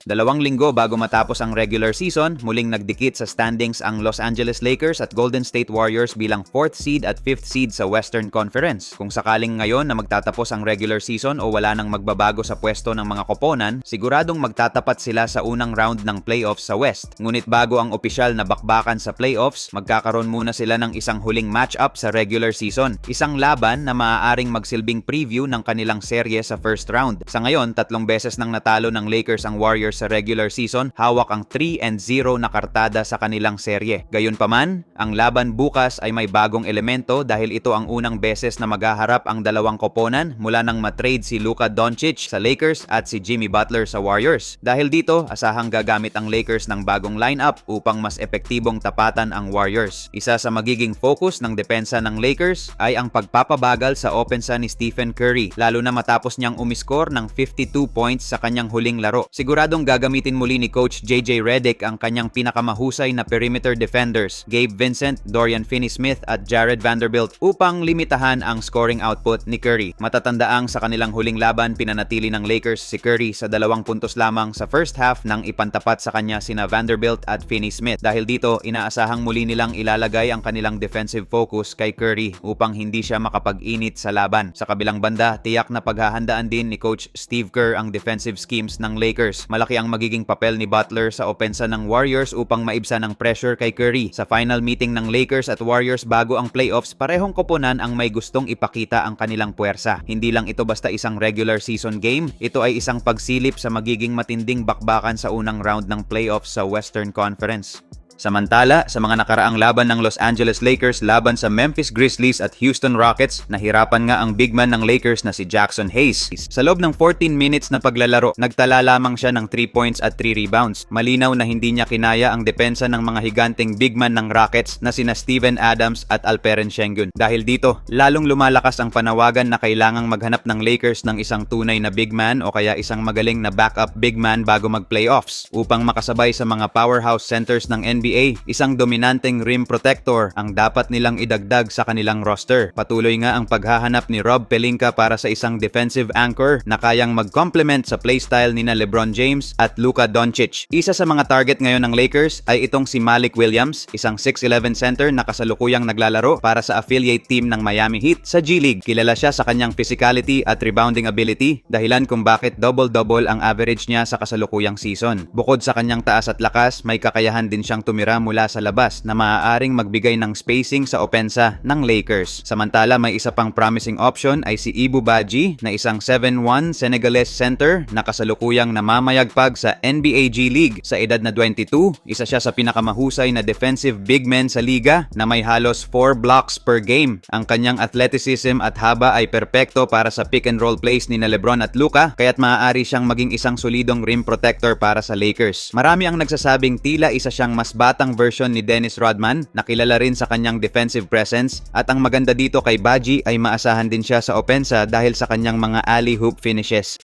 Dalawang linggo bago matapos ang regular season, muling nagdikit sa standings ang Los Angeles Lakers at Golden State Warriors bilang 4th seed at 5th seed sa Western Conference. Kung sakaling ngayon na magtatapos ang regular season o wala nang magbabago sa pwesto ng mga koponan, siguradong magtatapat sila sa unang round ng playoffs sa West. Ngunit bago ang opisyal na bakbakan sa playoffs, magkakaroon muna sila ng isang huling matchup sa regular season. Isang laban na maaaring magsilbing preview ng kanilang serye sa first round. Sa ngayon, tatlong beses nang natalo ng Lakers ang Warriors sa regular season, hawak ang 3 and 0 na kartada sa kanilang serye. Gayunpaman, ang laban bukas ay may bagong elemento dahil ito ang unang beses na maghaharap ang dalawang koponan mula nang matrade si Luka Doncic sa Lakers at si Jimmy Butler sa Warriors. Dahil dito, asahang gagamit ang Lakers ng bagong lineup upang mas epektibong tapatan ang Warriors. Isa sa magiging focus ng depensa ng Lakers ay ang pagpapabagal sa opensa ni Stephen Curry, lalo na matapos niyang umiskor ng 52 points sa kanyang huling laro. Siguradong gagamitin muli ni Coach JJ Redick ang kanyang pinakamahusay na perimeter defenders, Gabe Vincent, Dorian Finney-Smith at Jared Vanderbilt upang limitahan ang scoring output ni Curry. Matatandaang sa kanilang huling laban, pinanatili ng Lakers si Curry sa dalawang puntos lamang sa first half nang ipantapat sa kanya sina Vanderbilt at Finney-Smith. Dahil dito, inaasahang muli nilang ilalagay ang kanilang defensive focus kay Curry upang hindi siya makapag-init sa laban. Sa kabilang banda, tiyak na paghahandaan din ni Coach Steve Kerr ang defensive schemes ng Lakers. Malaki ang magiging papel ni Butler sa opensa ng Warriors upang maibsan ang pressure kay Curry. Sa final meeting ng Lakers at Warriors bago ang playoffs, parehong koponan ang may gustong ipakita ang kanilang puwersa. Hindi lang ito basta isang regular season game, ito ay isang pagsilip sa magiging matinding bakbakan sa unang round ng playoffs sa Western Conference. Samantala, sa mga nakaraang laban ng Los Angeles Lakers laban sa Memphis Grizzlies at Houston Rockets, nahirapan nga ang big man ng Lakers na si Jackson Hayes. Sa loob ng 14 minutes na paglalaro, nagtala lamang siya ng 3 points at 3 rebounds. Malinaw na hindi niya kinaya ang depensa ng mga higanting big man ng Rockets na sina Steven Adams at Alperen Sengun. Dahil dito, lalong lumalakas ang panawagan na kailangang maghanap ng Lakers ng isang tunay na big man o kaya isang magaling na backup big man bago mag-playoffs upang makasabay sa mga powerhouse centers ng NBA NBA, isang dominanteng rim protector ang dapat nilang idagdag sa kanilang roster. Patuloy nga ang paghahanap ni Rob Pelinka para sa isang defensive anchor na kayang mag-complement sa playstyle ni na LeBron James at Luka Doncic. Isa sa mga target ngayon ng Lakers ay itong si Malik Williams, isang 6'11 center na kasalukuyang naglalaro para sa affiliate team ng Miami Heat sa G League. Kilala siya sa kanyang physicality at rebounding ability, dahilan kung bakit double-double ang average niya sa kasalukuyang season. Bukod sa kanyang taas at lakas, may kakayahan din siyang tumira mula sa labas na maaaring magbigay ng spacing sa opensa ng Lakers. Samantala, may isa pang promising option ay si Ibu Baji na isang 7'1 Senegalese center na kasalukuyang namamayagpag sa NBA G League. Sa edad na 22, isa siya sa pinakamahusay na defensive big men sa liga na may halos 4 blocks per game. Ang kanyang athleticism at haba ay perpekto para sa pick and roll plays ni na Lebron at Luka kaya't maaari siyang maging isang solidong rim protector para sa Lakers. Marami ang nagsasabing tila isa siyang mas batang version ni Dennis Rodman na kilala rin sa kanyang defensive presence at ang maganda dito kay Baji ay maasahan din siya sa opensa dahil sa kanyang mga alley hoop finishes.